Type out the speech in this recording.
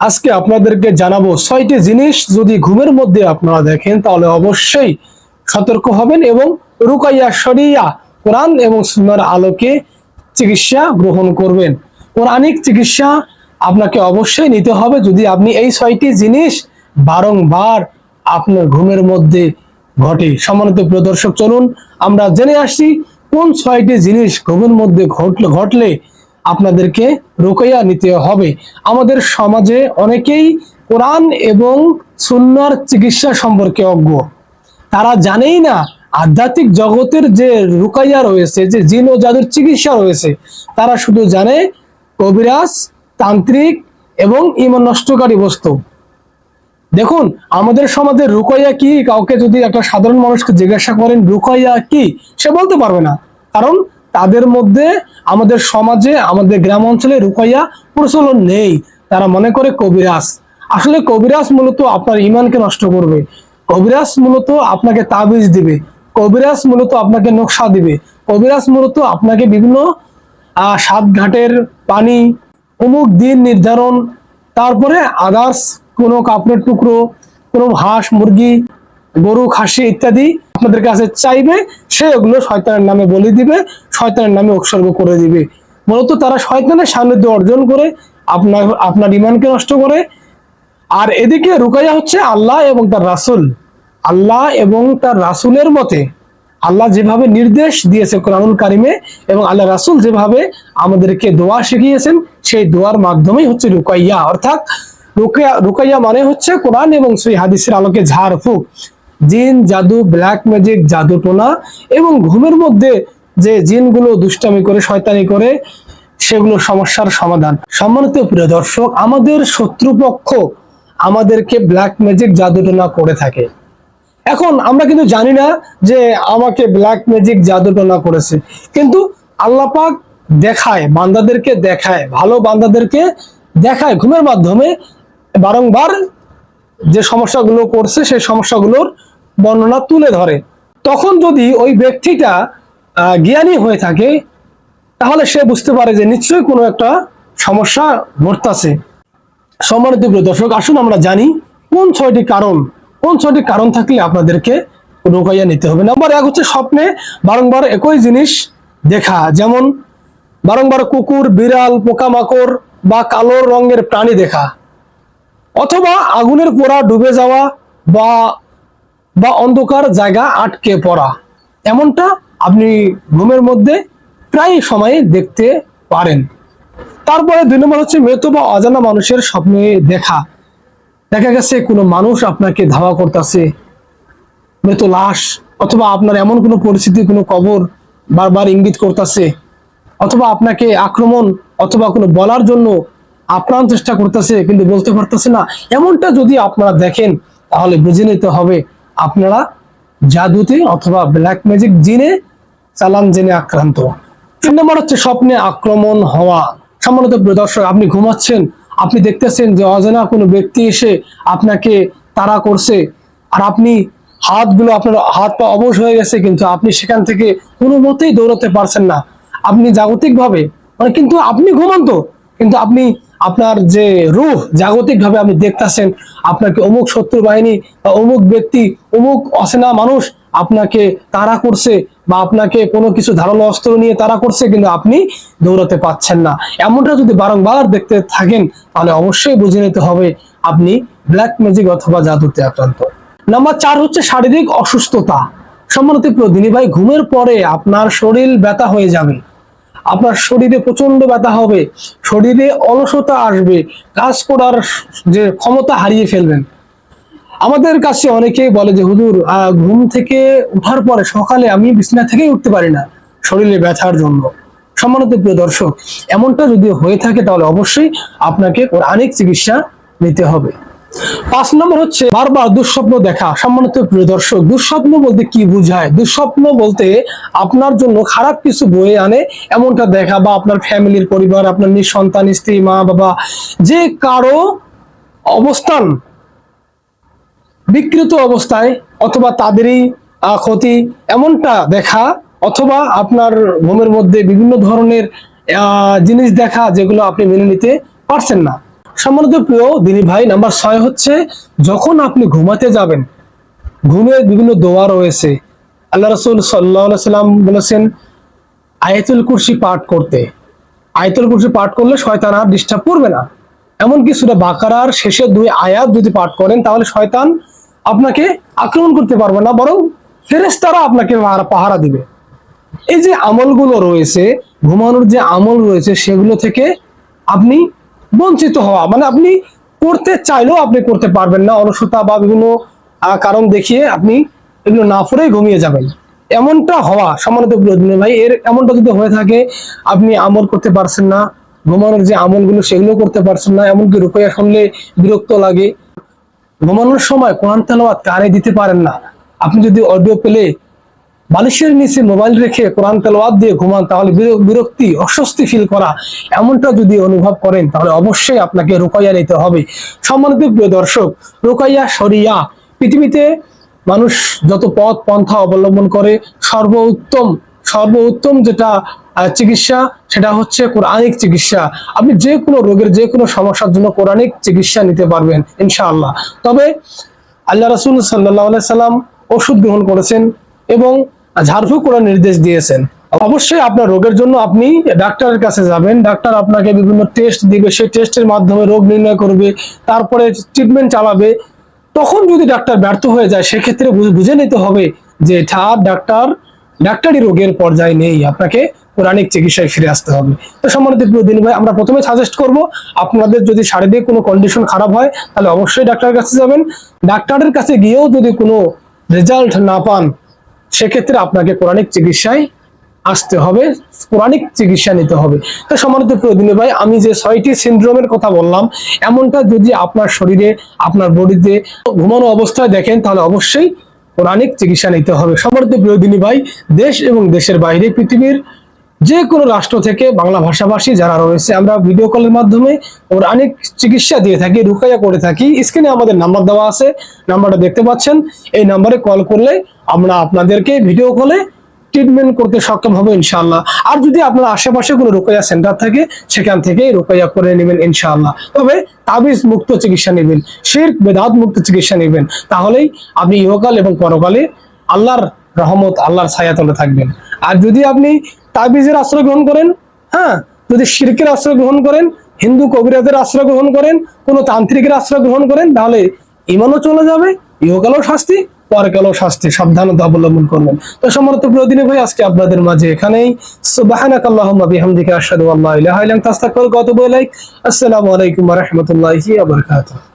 আজকে আপনাদেরকে জানাব ছয়টি জিনিস যদি ঘুমের মধ্যে আপনারা দেখেন, তাহলে অবশ্যই সতর্ক হবেন এবং রুকাইয়া শরিয়া, কোরআন এবং সুনার আলোকে চিকিৎসা গ্রহণ করবেন। কোরআনিক চিকিৎসা আপনাকে অবশ্যই নিতে হবে যদি আপনি এই ছয়টি জিনিস বারংবার আপনার ঘুমের মধ্যে ঘটে। সম্মানিত প্রিয় দর্শক, চলুন আমরা জেনে আসি কোন ছয়টি জিনিস ঘুমের মধ্যে ঘটলে ঘটলে আপনাদেরকে রোকাইয়া নিতে হবে। আমাদের সমাজে অনেকেই কোরআন এবং সুন্নার চিকিৎসা সম্পর্কে অজ্ঞ। তারা জানেই না আধ্যাত্মিক জগতের যে রুকাইয়া রয়েছে, যে জিন ও জাদুর চিকিৎসা রয়েছে, তারা শুধু জানে কবিরাজ, তান্ত্রিক এবং ইমান নষ্টকারী বস্তু। দেখুন, আমাদের সমাজে রুকাইয়া কি? কাউকে যদি একটা সাধারণ মানুষকে জিজ্ঞাসা করেন, রুকাইয়া কি? সে বলতে পারবে না। কারণ তাদের মধ্যে আমাদের সমাজে আমাদের গ্রাম অঞ্চলে রুকাইয়া প্রচলন নেই। তারা মনে করে কবিরাজ। আসলে কবিরাজ মূলত আপনার ইমানকে নষ্ট করবে। কবিরাজ মূলত আপনাকে তাবিজ দিবে। কবিরাজ মূলত আপনাকে নকশা দিবে। কবিরাজ মূলত আপনাকে বিভিন্ন আহ, সাত ঘাটের পানি অমুক দিন নির্ধারণ তারপরে আদার্স কোনো কাপড়ের টুকরো কোনো হাঁস মুরগি গরু, খাসি ইত্যাদি আপনাদের কাছে চাইবে, সে ওগুলো শয়তানের নামে বলে দিবে, শয়তানের নামে উৎসর্গ করে দিবে। মূলত তারা শয়তানের সান্নিধ্য অর্জন করে, আপনার আপনার ইমানকে নষ্ট করে। আর এদিকে রুকাইয়া হচ্ছে আল্লাহ এবং তার রাসূল। আল্লাহ এবং তার রাসূলের মতে আল্লাহ যেভাবে নির্দেশ দিয়েছে কোরআনুল কারিমে এবং আল্লাহ রাসূল যেভাবে আমাদেরকে দোয়া শিখিয়েছেন, সেই দোয়ার মাধ্যমেই হচ্ছে রুকাইয়া। অর্থাৎ রুকাইয়া রুকাইয়া মানে হচ্ছে কোরআন এবং সেই হাদিসের আলোকে ঝাড়ফুঁক। জিন, জাদু, ব্ল্যাক ম্যাজিক জাদু টোনা এবং ঘুমের মধ্যে যে জিনগুলো দুষ্টামি করে, শয়তানি করে, সেগুলো সমস্যার সমাধান। সম্মানিত প্রিয় দর্শক, আমাদের শত্রুপক্ষ আমাদেরকে ব্ল্যাক ম্যাজিক, জাদুটোনা করে থাকে। এখন আমরা কিন্তু জানি না যে আমাকে ব্ল্যাক ম্যাজিক, জাদুটোনা করেছে। কিন্তু আল্লাহ পাক দেখায়, বান্দাদেরকে দেখায়, ভালো বান্দাদেরকে দেখায় ঘুমের মাধ্যমে। বারংবার যে সমস্যাগুলো করছে, সেই সমস্যাগুলোর বর্ণনা তুলে ধরে। তখন যদি ওই ব্যক্তিটা জ্ঞানী হয়ে থাকে, তাহলে সে বুঝতে পারে যে নিশ্চয়ই কোনো একটা সমস্যা ঘটতেছে। সম্মানিত দর্শক, আসুন আমরা জানি কোন ছয়টি কারণ, কোন ছয়টি কারণ থাকলে আপনাদেরকে রোগাইয়া নিতে হবে। নাম্বার এক হচ্ছে স্বপ্নে বারংবার একই জিনিস দেখা, যেমন বারংবার কুকুর, বিড়াল, পোকামাকড় বা কালো রঙের প্রাণী দেখা। অথবা আগুনের পোড়া ডুবে যাওয়া বা বা অন্ধকার জায়গা আটকে পড়া। এমনটা আপনি ঘুমের মধ্যে প্রায় সময় দেখতে পারেন। তারপরে দুই নম্বর হচ্ছে মৃত বা অজানা মানুষের স্বপ্নে দেখা। দেখা গেছে কোনো মানুষ আপনাকে ধাওয়া করতেছে, মৃত লাশ, অথবা আপনার এমন কোনো পরিস্থিতি, কোনো কবর বারবার ইঙ্গিত করতেছে, অথবা আপনাকে আক্রমণ অথবা কোনো বলার জন্য আপ্রাণ চেষ্টা করতেছে কিন্তু বলতে পারতেছে না। এমনটা যদি আপনারা দেখেন, তাহলে বুঝে নিতে হবে আপনারা জাদুতে অথবা ব্ল্যাক ম্যাজিক জিনে চালান জেনে আক্রান্ত। তিন নম্বর হচ্ছে স্বপ্নে আক্রমণ হওয়া। সম্মানিত দর্শক, আপনি ঘুমাচ্ছেন, আপনি দেখতেছেন যে অজানা কোনো ব্যক্তি এসে আপনাকে তাড়া করছে, আর আপনি হাতগুলো আপনার হাত পা অবশ হয়ে গেছে, কিন্তু আপনি সেখান থেকে কোনো মতেই দৌড়াতে পারছেন না। আপনি জাগতিকভাবে মানে কিন্তু আপনি ঘুমন্ত, কিন্তু আপনি আপনার যে রূহ জাগতিকভাবে আপনি দেখতেছেন আপনাকে অমুক শত্রু বাহিনী বা অমুক ব্যক্তি, অমুক অচেনা মানুষ আপনাকে তাড়া করছে বা আপনাকে কোনো কিছু ধারালো অস্ত্র নিয়ে তারা করছে কিন্তু আপনি দৌড়াতে পাচ্ছেন না? এমনটা যদি বারংবার দেখতে থাকেন, তাহলে অবশ্যই বুঝে নিতে হবে আপনি ব্ল্যাক ম্যাজিক অথবা জাদুতে আক্রান্ত। নাম্বার চার হচ্ছে শারীরিক অসুস্থতা। সম্মানিত প্রিয় দিনী ভাই, ঘুমের পরে আপনার শরীর ব্যথা হয়ে যাবে। আপনার শরীরে প্রচণ্ড ব্যথা হবে, শরীরে অলসতা আসবে, কাজ করার যে ক্ষমতা হারিয়ে ফেলবেন। আমাদের কাছে অনেকেই বলে যে, হুজুর ঘুম থেকে উঠার পরে সকালে আমি বিছানা থেকেই উঠতে পারি না শরীরে ব্যথার জন্য। সম্মানিত প্রিয় দর্শক, এমনটা যদি হয়ে থাকে তাহলে অবশ্যই আপনাকে অনেক চিকিৎসা নিতে হবে। পাঁচ নম্বর হচ্ছে, বারবার দুঃস্বপ্ন দেখা। সম্মানিত প্রিয় দর্শক, দুঃস্বপ্ন বলতে কি বুঝায়? দুঃস্বপ্ন বলতে আপনার জন্য খারাপ কিছু বয়ে আনে, এমনটা দেখা বা আপনার ফ্যামিলির পরিবার, আপনার নিঃসন্তান, স্ত্রী, মা, বাবা, যে কারও অবস্থান, বিকৃত অবস্থায় অথবা তাদেরই ক্ষতি, এমনটা দেখা, অথবা আপনার ঘুমের মধ্যে বিভিন্ন ধরনের জিনিস দেখা যেগুলো আপনি মেনে নিতে পারছেন না। সম্মানিত প্রিয় দিনী ভাই, নাম্বার ছয় হচ্ছে, যখন আপনি ঘুমাতে যাবেন, ঘুমের বিভিন্ন দোয়া রয়েছে। আল্লাহ রসুল সাল্লাহ সাল্লাম বলেছেন, আয়াতুল কুরসি পাঠ করতে। আয়াতুল কুরসি পাঠ করলে শয়তান আর ডিস্টার্ব করবে না। এমনকি সুরা বাকারার শেষের দুই আয়াত যদি পাঠ করেন, তাহলে শয়তান আপনাকে আক্রমণ করতে পারবে না, বরং ফেরেশতারা আপনাকে পাহারা দিবে। এই যে আমলগুলো রয়েছে, ঘুমানোর যে আমল রয়েছে, সেগুলো থেকে আপনি বঞ্চিত হওয়া। মানে আপনি করতে চাইলেও আপনি করতে পারবেন না। অলসতা বা বিভিন্ন কারণ দেখিয়ে আপনি এগুলো না পড়েই ঘুমিয়ে যাবেন। এমনটা হওয়া সামান্য ভাই। এর এমনটা যদি হয়ে থাকে, আপনি আমল করতে পারছেন না, ঘুমানোর যে আমলগুলো সেগুলো করতে পারছেন না, এমনকি রুকইয়া শুনলে বিরক্ত লাগে। ঘুমানোর সময় কোরআন তেলাওয়াত কানে দিতে পারেন না। আপনি যদি অডিও পেলে বালিশের নিচে মোবাইল রেখে কোরআন তেলাওয়াত দিয়ে ঘুমান, তাহলে বিরক্তি, অস্বস্তি ফিল করা, এমনটা যদি অনুভব করেন, তাহলে অবশ্যই আপনাকে রোকাইয়া নিতে হবে। সম্মানিত প্রিয় দর্শক, রোকাইয়া শরিয়া, পৃথিবীতে মানুষ যত পথ, পন্থা অবলম্বন করে, সর্বোত্তম সর্বোত্তম যেটা চিকিৎসা, সেটা হচ্ছে কোরআনিক চিকিৎসা। আপনি যে কোনো রোগের যে কোনো সমস্যার জন্য কোরআনিক চিকিৎসা নিতে পারবেন, ইনশাআল্লাহ। তবে আল্লাহ রাসুল সাল্লাহ সাল্লাম ওষুধ গ্রহণ করেছেন এবং ঝাড়ফুঁক করার নির্দেশ দিয়েছেন। অবশ্যই আপনার রোগের জন্য আপনি ডাক্তারের কাছে যাবেন। ডাক্তার আপনাকে বিভিন্ন টেস্ট দিবে। সেই টেস্টের মাধ্যমে রোগ নির্ণয় করবে, তারপরে ট্রিটমেন্ট চালাবে। তখন যদি ডাক্তার ব্যর্থ হয়ে যায়, সেক্ষেত্রে বুঝে- নিতে হবে যে এটা ডাক্তার ডাক্তারি রোগের পর্যায়ে নেই। আপনাকে পৌরাণিক চিকিৎসায় ফিরে আসতে হবে। তো সম্মানিত দিন ভাই, আমরা প্রথমে সাজেস্ট করব, আপনাদের যদি শারীরিক কোনো কন্ডিশন খারাপ হয়, তাহলে অবশ্যই ডাক্তারের কাছে যাবেন। ডাক্তারের কাছে গিয়েও যদি কোনো রেজাল্ট না পান সেক্ষেত্রে আপনাকে পৌরাণিক চিকিৎসায় আসতে হবে, পৌরাণিক চিকিৎসা নিতে হবে। তো সম্মানিত প্রয়োজনীয় ভাই, আমি যে ছয়টি সিন্ড্রোমের কথা বললাম, এমনটা যদি আপনার শরীরে, আপনার বডিতে ঘুমানো অবস্থায় দেখেন, তাহলে অবশ্যই পৌরাণিক চিকিৎসা নিতে হবে। সম্মানিত প্রয়োজনী ভাই, দেশ এবং দেশের বাইরে পৃথিবীর যে কোনো রাষ্ট্র থেকে বাংলা ভাষাভাষী যারা রয়েছে, আমরা ভিডিও কলের মাধ্যমে ওর অনেক চিকিৎসা দিয়ে থাকি, রুকাইয়া করে থাকি। স্ক্রিনে আমাদের নাম্বার দেওয়া আছে নাম্বারটা দেখতে পাচ্ছেন। এই নাম্বারে কল করলে আমরা আপনাদেরকে ভিডিও কলে ট্রিটমেন্ট করতে সক্ষম হবে ইনশাআল্লাহ। আর যদি আপনার আশেপাশে কোনো রোকাইয়া সেন্টার থাকে, সেখান থেকে রোকাইয়া করে নেবেন ইনশাআল্লাহ। তবে তাবিজ মুক্ত চিকিৎসা নেবেন, শির বেদাত মুক্ত চিকিৎসা নেবেন। তাহলেই আপনি ইহকাল এবং পরকালে আল্লাহর রহমত, আল্লাহর ছায়াতলে থাকবেন। আর যদি আপনি তাবিজের আশ্রয় গ্রহণ করেন হ্যাঁ যদি শিরকের আশ্রয় গ্রহণ করেন, হিন্দু কবিরাজের আশ্রয় গ্রহণ করেন, কোনো তান্ত্রিকের আশ্রয় গ্রহণ করেন, তাহলে ইমানও চলে যাবে, ইহকালও শাস্তি, পরকালও শাস্তি। সাবধানতা অবলম্বন করবেন। তো সমর্থ প্রদিনে ভাই, আজকে আপনাদের মাঝে এখানেই। সুবহানাকাল্লাহুম্মা বিহামদিকা আশহাদু আল্লা ইলাহা ইল্লা আনতা আস্তাগফিরুকা ওয়া আতুবু ইলাইক। আসসালামু আলাইকুম ওয়া